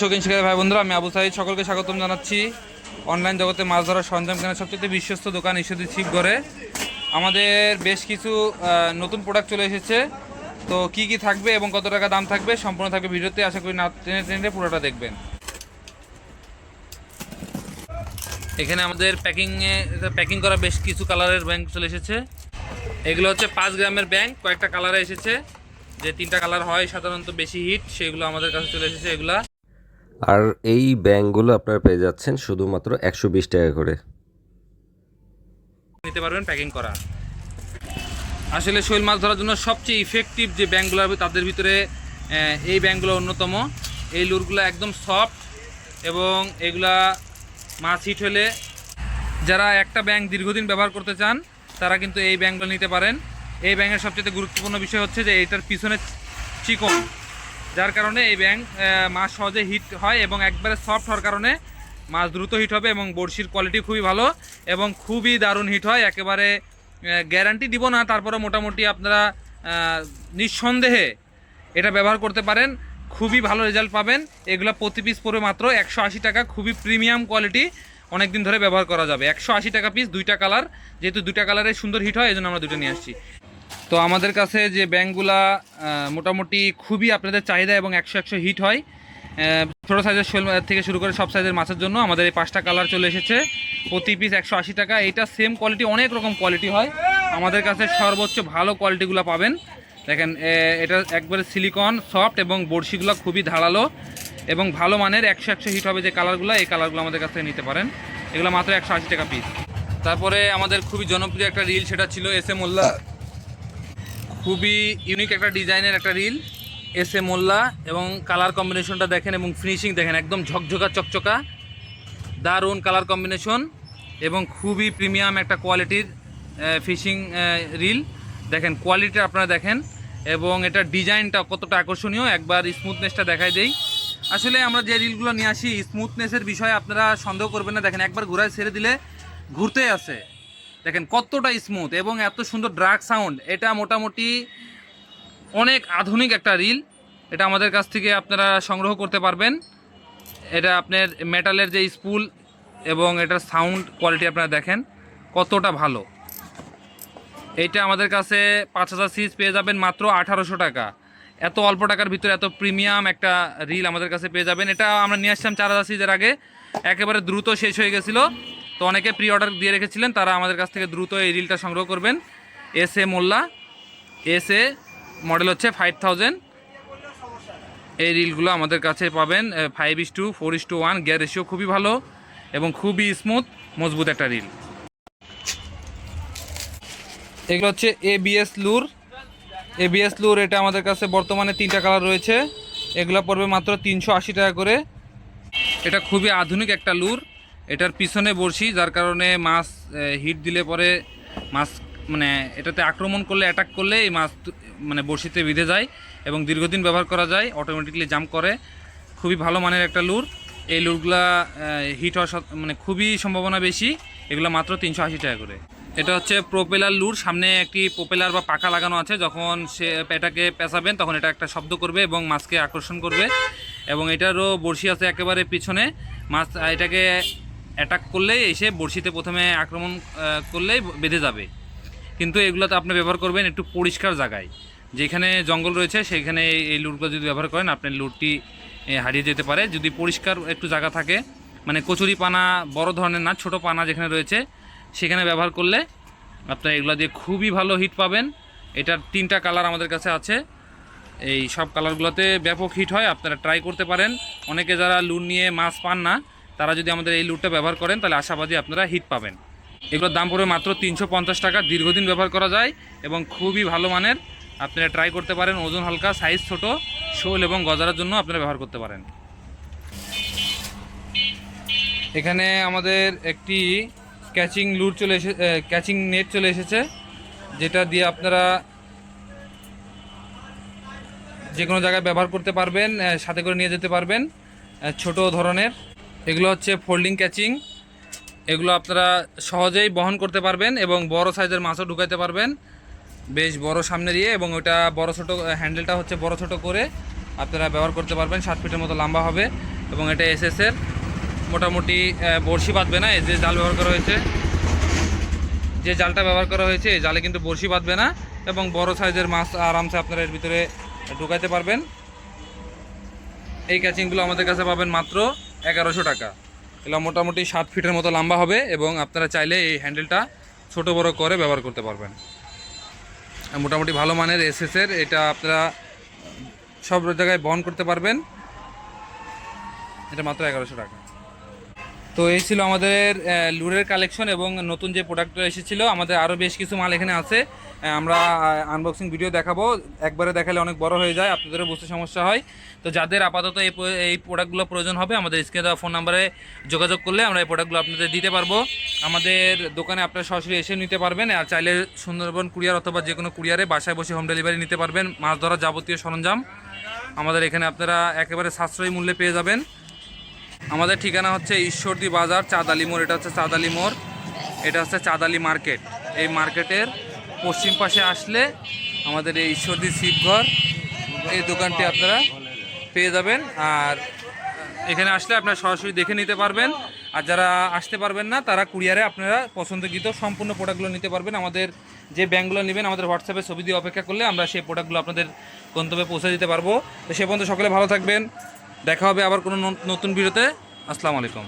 শৌখিন শিকারী ভাই বন্ধুরা, আমি আবু সাইদ। সকলকে স্বাগতম জানাচ্ছি। অনলাইন জগতে মাছ ধরার সরঞ্জাম কেনার সবচেয়ে বিশ্বস্ত দোকান ইস্যুদি ছিপগড়ে আমাদের বেশ কিছু নতুন প্রোডাক্ট চলে এসেছে। তো কি কি থাকবে এবং কত টাকা দাম থাকবে সম্পূর্ণ থাকবে ভিডিওতে। আশা করি না, টেনে টেনে পুরোটা দেখবেন। এখানে আমাদের প্যাকিংয়ে প্যাকিং করা বেশ কিছু কালারের ব্যাংক চলে এসেছে। এগুলো হচ্ছে পাঁচ গ্রামের ব্যাংক কয়েকটা কালারে এসেছে। যে তিনটা কালার হয়, সাধারণত বেশি হিট সেগুলো আমাদের কাছে চলে এসেছে এগুলা। আর এই ব্যাংকগুলো আপনারা পেয়ে যাচ্ছেন শুধুমাত্র একশো বিশ টাকা করে। নিতে পারবেন প্যাকিং করা। আসলে শৈল মাছ ধরার জন্য সবচেয়ে ইফেক্টিভ যে ব্যাংকগুলো হবে তাদের ভিতরে এই ব্যাংকগুলো অন্যতম। এই লুরগুলো একদম সফট এবং এগুলা মাছ হিট হলে যারা একটা ব্যাংক দীর্ঘদিন ব্যবহার করতে চান, তারা কিন্তু এই ব্যাংকগুলো নিতে পারেন। এই ব্যাংকের সবচেয়ে গুরুত্বপূর্ণ বিষয় হচ্ছে যে এটার পিছনে চিকন। যার কারণে এই আহ, মাছ সহজে হিট হয় এবং একবারে সফট হওয়ার কারণে মাছ দ্রুত হিট হবে এবং বড়শির কোয়ালিটি খুবই ভালো এবং খুবই দারুণ হিট হয়। একেবারে গ্যারান্টি দিব না তারপরে মোটামুটি আপনারা নিঃসন্দেহে এটা ব্যবহার করতে পারেন। খুবই ভালো রেজাল্ট পাবেন। এগুলো প্রতি পিস পড়বে মাত্র একশো আশি টাকা খুবই প্রিমিয়াম কোয়ালিটি অনেক দিন ধরে ব্যবহার করা যাবে। একশো আশি টাকা পিস দুইটা কালার যেহেতু দুইটা কালারে সুন্দর হিট হয় এই জন্য আমরা দুটো নিয়ে আসছি। তো আমাদের কাছে যে ব্যাংকগুলা মোটামুটি খুবই আপনাদের চাহিদা এবং একশো একশো হিট হয়। ছোটো সাইজের শোল থেকে শুরু করে সব সাইজের মাছের জন্য আমাদের এই পাঁচটা কালার চলে এসেছে। প্রতি পিস একশো আশি টাকা। এইটা সেম কোয়ালিটি অনেক রকম কোয়ালিটি হয়। আমাদের কাছে সর্বোচ্চ ভালো কোয়ালিটিগুলো পাবেন। দেখেন এটা একবারে সিলিকন সফট এবং বড়শিগুলো খুবই ধারালো এবং ভালো মানের একশো একশো হিট হবে যে কালারগুলো এই কালারগুলো আমাদের কাছ নিতে পারেন। এগুলো মাত্র একশো আশি টাকা পিস তারপরে আমাদের খুবই জনপ্রিয় একটা রিল সেটা ছিল এস এ মোল্লা খুবই ইউনিক একটা ডিজাইনের একটা রিল এস এ মোল্লা এবং কালার কম্বিনেশনটা দেখেন এবং ফিনিশিং দেখেন, একদম ঝকঝকা, চকচকা, দারুণ কালার কম্বিনেশন এবং খুবই প্রিমিয়াম একটা কোয়ালিটির ফিশিং রিল দেখেন কোয়ালিটি আপনারা দেখেন এবং এটার ডিজাইনটা কতটা আকর্ষণীয়। একবার স্মুথনেসটা দেখাই দেই। আসলে আমরা যে রিলগুলো নিয়ে আসি স্মুথনেসের বিষয়ে আপনারা সন্দেহ করবেন না। দেখেন, একবার ঘোরায় ছেড়ে দিলে ঘুরতে আছে দেখেন কতটা স্মুথ এবং এত সুন্দর ড্রাগ সাউন্ড এটা মোটামুটি অনেক আধুনিক একটা রিল এটা আমাদের কাছ থেকে আপনারা সংগ্রহ করতে পারবেন। এটা আপনার মেটালের যে স্পুল এবং এটার সাউন্ড কোয়ালিটি আপনারা দেখেন, কতটা ভালো। এইটা আমাদের কাছে পাঁচ হাজার সিজ পেয়ে যাবেন মাত্র আঠারোশো টাকা। এত অল্প টাকার ভিতরে এত প্রিমিয়াম একটা রিল আমাদের কাছে পেয়ে যাবেন। এটা আমরা নিয়ে আসছিলাম চার হাজার সিজের আগে। একেবারে দ্রুত শেষ হয়ে গেছিল। তো অনেকে প্রি অর্ডার দিয়ে রেখেছিলেন, তারা আমাদের কাছ থেকে দ্রুত এই রিলটা সংগ্রহ করবেন। S A Molla S A model হচ্ছে ফাইভ থাউজেন্ড এই রিলগুলো আমাদের কাছে পাবেন five is to four is to one gear ratio খুবই ভালো এবং খুবই স্মুথ মজবুত একটা রিল এগুলো হচ্ছে এবিএস লুর এবিএস লুর এটা আমাদের কাছে বর্তমানে তিনটা কালার রয়েছে। এগুলো পড়বে মাত্র তিনশো আশি টাকা করে। এটা খুবই আধুনিক একটা লুর এটার পিছনে বড়শি, যার কারণে মাছ হিট দিলে পরে মাছ মানে এটাতে আক্রমণ করলে অ্যাটাক করলে এই মাছ মানে বড়শিতে বিঁধে যায় এবং দীর্ঘদিন ব্যবহার করা যায় অটোমেটিকলি জাম্প করে। খুবই ভালো মানের একটা লুর। এই লুরগুলা হিট হওয়ার মানে খুবই সম্ভাবনা বেশি। এগুলো মাত্র তিনশো আশি টাকা করে। এটা হচ্ছে প্রোপেলার লুর। সামনে একটি প্রোপেলার বা পাখা লাগানো আছে। যখন সে এটাকে পেঁচাবেন, তখন এটা একটা শব্দ করবে এবং মাছকে আকর্ষণ করবে। এবং এটারও বড়শি আছে একেবারে পিছনে। মাছ এটাকে অ্যাটাক করলেই এসে বড়শিতে প্রথমে আক্রমণ করলেই বেঁধে যাবে। কিন্তু এগুলোতে আপনি ব্যবহার করবেন একটু পরিষ্কার জায়গায়। যেখানে জঙ্গল রয়েছে সেখানে এই- লুটগুলো যদি ব্যবহার করেন, আপনার লুটটি হারিয়ে যেতে পারে। যদি পরিষ্কার একটু জায়গা থাকে মানে কচুরি পানা, বড় ধরনের না, ছোট পানা যেখানে রয়েছে, সেখানে ব্যবহার করলে আপনার এগুলো দিয়ে খুবই ভালো হিট পাবেন। এটার তিনটা কালার আমাদের কাছে আছে। এই সব কালারগুলোতে ব্যাপক হিট হয়, আপনারা ট্রাই করতে পারেন। অনেকে যারা লুন নিয়ে মাছ পান না তারা যদি আমাদের এই লুটটা ব্যবহার করেন, তাহলে আশাবাদী আপনারা হিট পাবেন। এগুলোর দাম পড়বে মাত্র তিনশো পঞ্চাশ টাকা, দীর্ঘদিন ব্যবহার করা যায় এবং খুবই ভালো মানের। আপনারা ট্রাই করতে পারেন, ওজন হালকা সাইজ ছোট, শোল এবং গজারের জন্য আপনারা ব্যবহার করতে পারেন। এখানে আমাদের একটি ক্যাচিং লুর চলে এসে ক্যাচিং নেট চলে এসেছে, যেটা দিয়ে আপনারা যে কোনো জায়গায় ব্যবহার করতে পারবেন সাথে করে নিয়ে যেতে পারবেন ছোট ধরনের। এগুলো হচ্ছে ফোল্ডিং, ক্যাচিং। এগুলো আপনারা সহজেই বহন করতে পারবেন এবং বড় সাইজের মাছও ঢুকাইতে পারবেন। বেশ বড় সামনে দিয়ে এবং ওটা বড় ছোট হ্যান্ডেলটা হচ্ছে বড় ছোট করে আপনারা ব্যবহার করতে পারবেন। সাত ফিটের মতো লম্বা হবে এবং এটা এসএসের মোটামুটি বড়শি বাঁধবে না, এই যে জাল ব্যবহার করা হয়েছে। যে জালটা ব্যবহার করা হয়েছে, এই জালে কিন্তু বড়শি বাঁধবে না এবং বড় সাইজের মাছ আরামসে আপনারা এর ভিতরে ঢুকাইতে পারবেন। এই ক্যাচিংগুলো আমাদের কাছে পাবেন মাত্র এগারোশো টাকা। এগুলো মোটামুটি সাত ফিটের মতো লম্বা হবে এবং আপনারা চাইলে এই হ্যান্ডেলটা ছোট বড় করে ব্যবহার করতে পারবেন। মোটামুটি ভালো মানের এসএসের এটা আপনারা সব জায়গায় বহন করতে পারবেন। এটা মাত্র এগারোশো টাকা। তো এই ছিল আমাদের লুরের কালেকশন এবং নতুন যে প্রোডাক্টটা এসেছিল, আমাদের আরও বেশ কিছু মাল এখানে আছে। আমরা আনবক্সিং ভিডিও দেখাবো। একবারে দেখালে অনেক বড় হয়ে যায়, আপনাদেরও বুঝতে সমস্যা হয়। তো যাদের আপাতত এই এই প্রোডাক্টগুলো প্রয়োজন হবে, আমাদের স্ক্রিনে দেওয়া ফোন নাম্বারে যোগাযোগ করলে আমরা এই প্রোডাক্টগুলো আপনাদের দিতে পারব। আমাদের দোকানে আপনারা সরাসরি এসে নিতে পারবেন, আর চাইলে সুন্দরবন কুরিয়ার অথবা যে কোনো কুরিয়ারে বাসায় বসে হোম ডেলিভারি নিতে পারবেন। মাছ ধরার যাবতীয় সরঞ্জাম আমাদের এখানে আপনারা একেবারে সাশ্রয়ী মূল্যে পেয়ে যাবেন। আমাদের ঠিকানা হচ্ছে ঈশ্বরদী বাজার, চাঁদালি মোড়। এটা হচ্ছে চাঁদালি মোড়। এটা হচ্ছে চাঁদালি মার্কেট। এই মার্কেটের পশ্চিম পাশে আসলে আমাদের এই ঈশ্বরদী শিবঘর এই দোকানটি আপনারা পেয়ে যাবেন। আর এখানে আসলে আপনারা সরাসরি দেখে নিতে পারবেন। আর যারা আসতে পারবেন না, তারা কুরিয়ারে আপনারা পছন্দকৃত সম্পূর্ণ প্রোডাক্টগুলো নিতে পারবেন। আমাদের যে ব্যাঙ্কগুলো নেবেন, আমাদের হোয়াটসঅ্যাপে ছবি দিয়ে অপেক্ষা করলে আমরা সেই প্রোডাক্টগুলো আপনাদের গন্তব্যে পৌঁছে দিতে পারব। তো সে পর্যন্ত সকলে ভালো থাকবেন। দেখা হবে আবার কোনো নতুন ভিডিওতে। আসসালামু আলাইকুম।